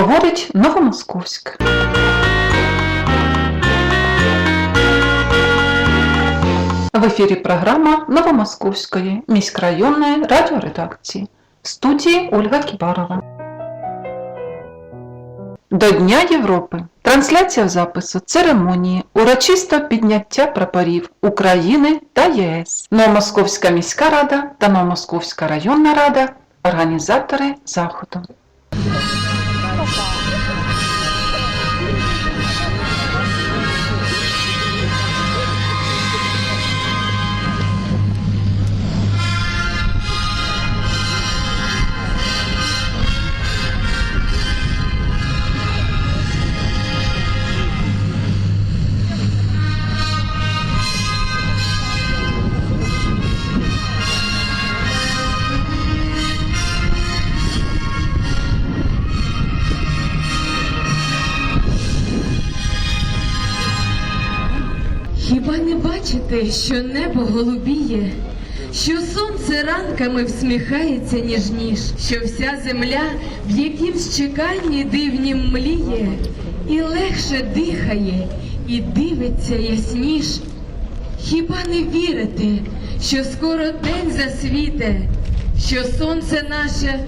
Говорить Новомосковськ. В ефірі програма Новомосковської міськрайонної радіоредакції. В студії Ольга Кібарова. До Дня Європи. Трансляція запису церемонії урочисто підняття прапорів України та ЄС. Новомосковська міська рада та Новомосковська районна рада організатори заходу. Хіба не бачите, що небо голубіє, що сонце ранками всміхається ніжніш, що вся земля в якимсь чеканні дивнім мліє, і легше дихає, і дивиться ясніш. Хіба не вірите, що скоро день засвіте, що сонце наше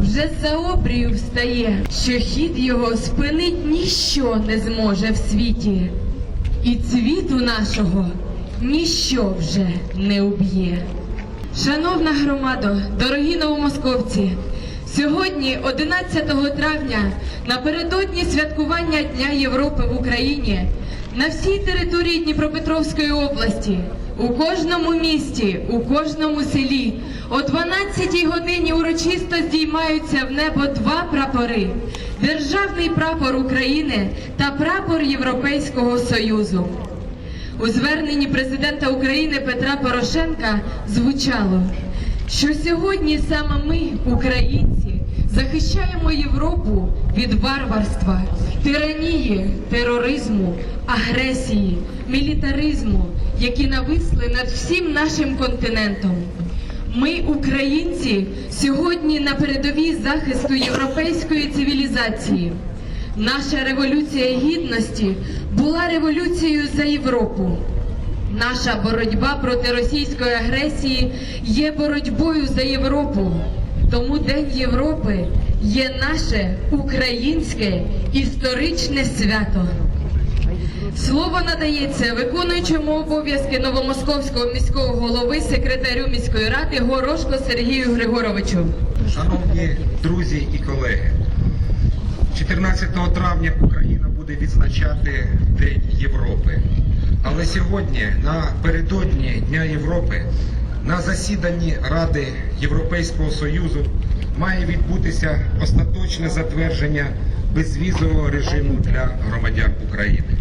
вже за обрію встає, що хід його спинить ніщо не зможе в світі, і цвіту нашого ніщо вже не уб'є. Шановна громадо, дорогі новомосковці, сьогодні, 11 травня, напередодні святкування Дня Європи в Україні, на всій території Дніпропетровської області, у кожному місті, у кожному селі о 12 годині урочисто здіймаються в небо два прапори: Державний прапор України та прапор Європейського Союзу. У зверненні президента України Петра Порошенка звучало, що сьогодні саме ми, українці, захищаємо Європу від варварства, тиранії, тероризму, агресії, мілітаризму, які нависли над всім нашим континентом. Ми, українці, сьогодні на передовій захисту європейської цивілізації. Наша революція гідності була революцією за Європу. Наша боротьба проти російської агресії є боротьбою за Європу. Тому День Європи є наше українське історичне свято. Слово надається виконуючому обов'язки Новомосковського міського голови, секретарю міської ради Горошко Сергію Григоровичу. Шановні друзі і колеги, 14 травня Україна буде відзначати День Європи. Але сьогодні, напередодні Дня Європи, на засіданні Ради Європейського Союзу має відбутися остаточне затвердження безвізового режиму для громадян України.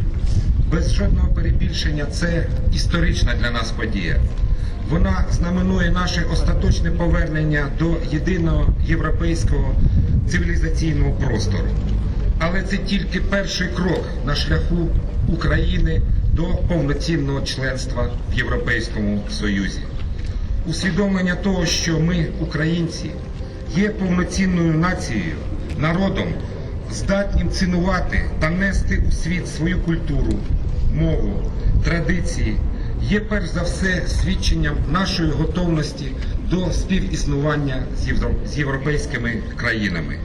Без жодного перебільшення це історична для нас подія. Вона знаменує наше остаточне повернення до єдиного європейського цивілізаційного простору. Але це тільки перший крок на шляху України до повноцінного членства в Європейському Союзі. Усвідомлення того, що ми, українці, є повноцінною нацією, народом, здатнім цінувати та нести у світ свою культуру, мову, традиції, є перш за все свідченням нашої готовності до співіснування з європейськими країнами.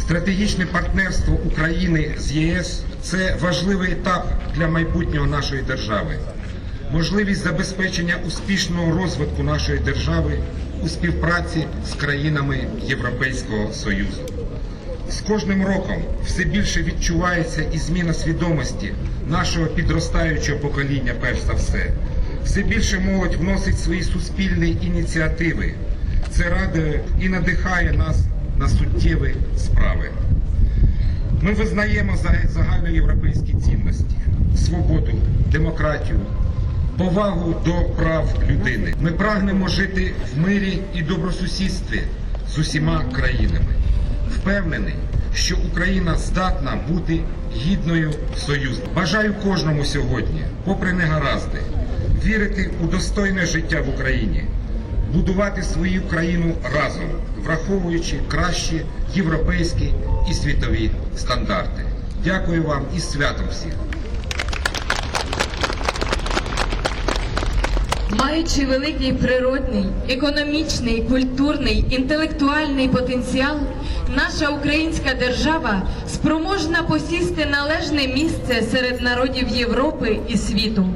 Стратегічне партнерство України з ЄС це важливий етап для майбутнього нашої держави, можливість забезпечення успішного розвитку нашої держави у співпраці з країнами Європейського Союзу. З кожним роком все більше відчувається і зміна свідомості нашого підростаючого покоління, перш за все. Все більше молодь вносить свої суспільні ініціативи. Це радує і надихає нас на суттєві справи. Ми визнаємо загальноєвропейські цінності, свободу, демократію, повагу до прав людини. Ми прагнемо жити в мирі і добросусідстві з усіма країнами. Впевнений, що Україна здатна бути гідною союзу. Бажаю кожному сьогодні, попри негаразди, вірити у достойне життя в Україні, будувати свою країну разом, враховуючи кращі європейські і світові стандарти. Дякую вам і святом всіх! Маючи великий природний, економічний, культурний, інтелектуальний потенціал, наша українська держава спроможна посісти належне місце серед народів Європи і світу.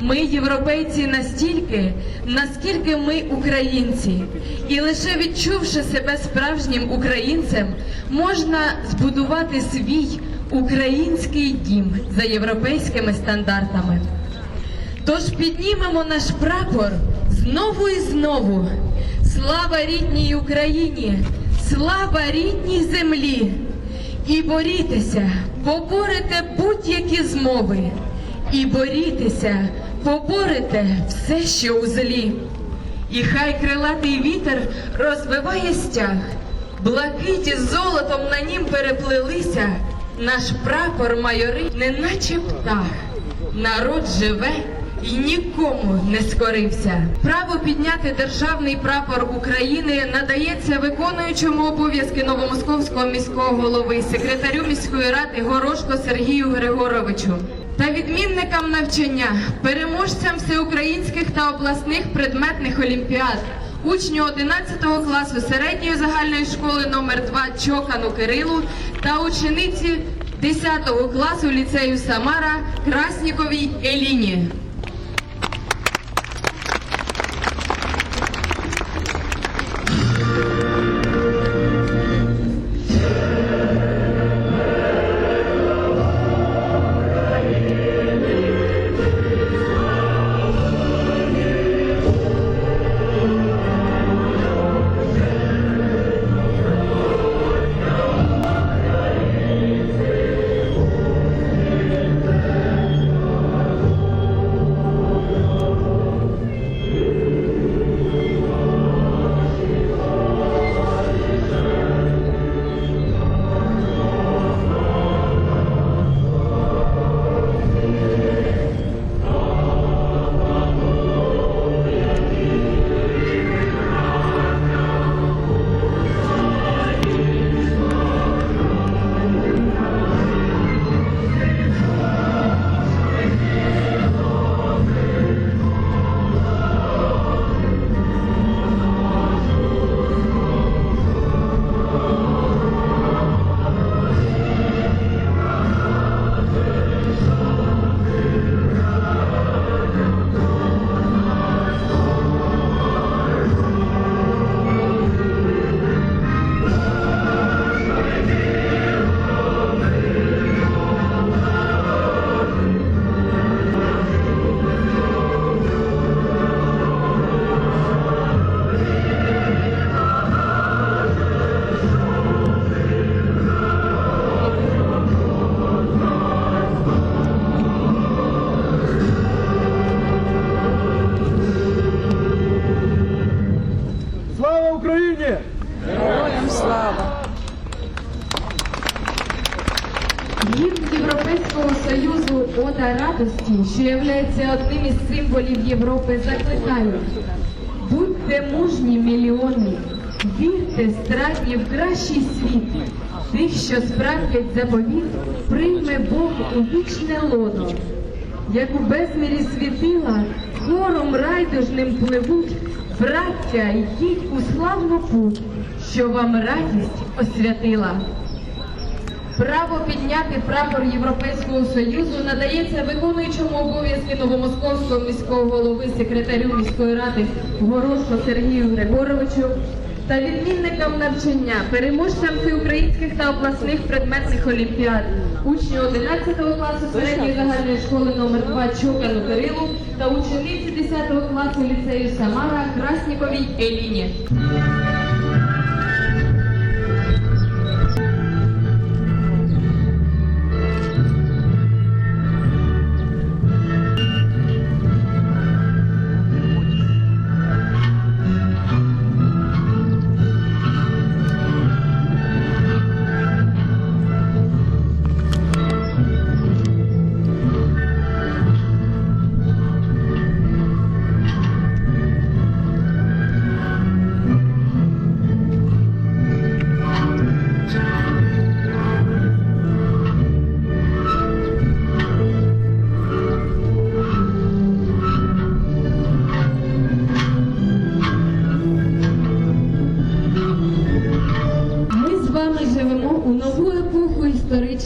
Ми європейці настільки, наскільки ми українці, і лише відчувши себе справжнім українцем, можна збудувати свій український дім за європейськими стандартами. Тож піднімемо наш прапор знову і знову. Слава рідній Україні! Слава рідній землі! І борітеся, поборете будь-які змови. І борітеся, поборете все, що у злі. І хай крилатий вітер розвиває стяг, блакиті золотом на нім переплелися. Наш прапор майорить, неначе птах. Народ живе і нікому не скорився. Право підняти державний прапор України надається виконуючому обов'язки новомосковського міського голови, секретарю міської ради Горошко Сергію Григоровичу. Та відмінникам навчання, переможцям всеукраїнських та обласних предметних олімпіад, учню 11 класу середньої загальної школи номер 2 Чокану Кирилу та учениці 10 класу ліцею Самара Красніковій Еліні. Є одним із символів Європи, закликає. Будьте мужні мільйони, вірте стратні в кращий світ. Тих, що справлять заповіт, прийме Бог у вічне лоно. Як у безмірі світила, хором райдужним пливуть, браття, йдіть у славну путь, що вам радість освятила. Право підняти прапор Європейського Союзу надається виконуючому обов'язки новомосковського міського голови, секретарю міської ради Горошко Сергію Григоровичу та відмінникам навчання, переможцям всеукраїнських та обласних предметних олімпіад, учню 11 класу середньої загальної школи номер 2 Чокану Кирилу та учениці 10 класу ліцею Самара Красніковій Еліні.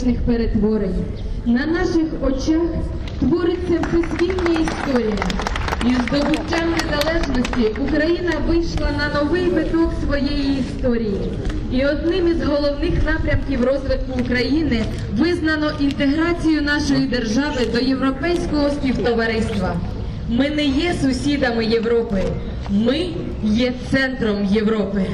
історичних перетворень. На наших очах твориться всесвітня історія. І з здобуттям незалежності Україна вийшла на новий виток своєї історії. І одним із головних напрямків розвитку України визнано інтеграцію нашої держави до європейського співтовариства. Ми не є сусідами Європи, ми є центром Європи.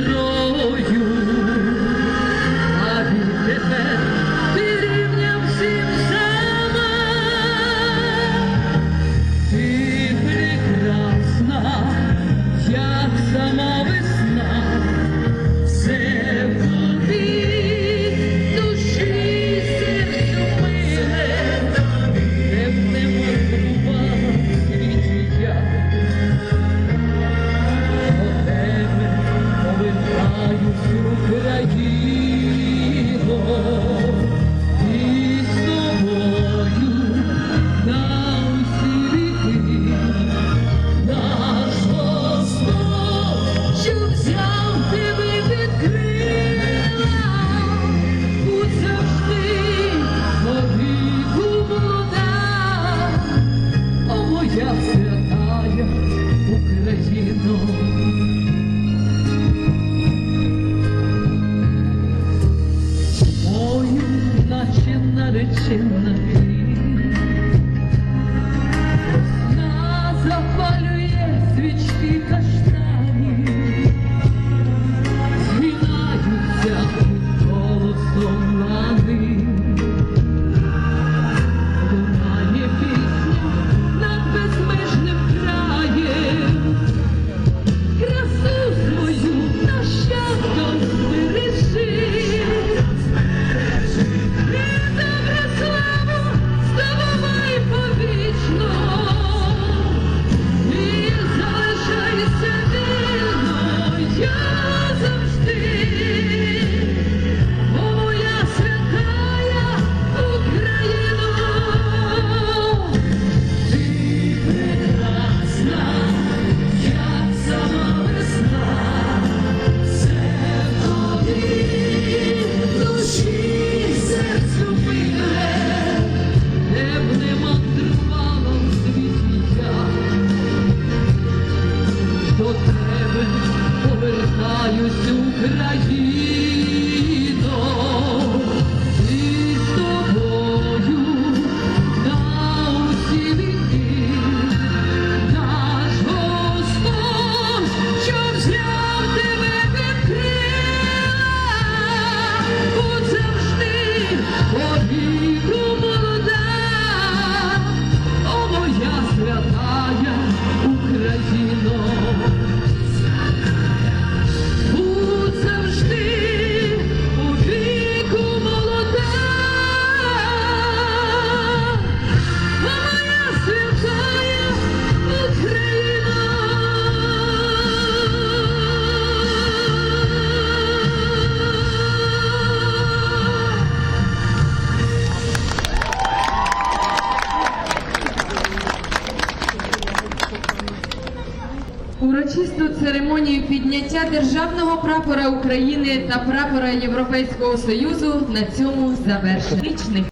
cerro. You için. підняття державного прапора України та прапора Європейського союзу на цьому завершено.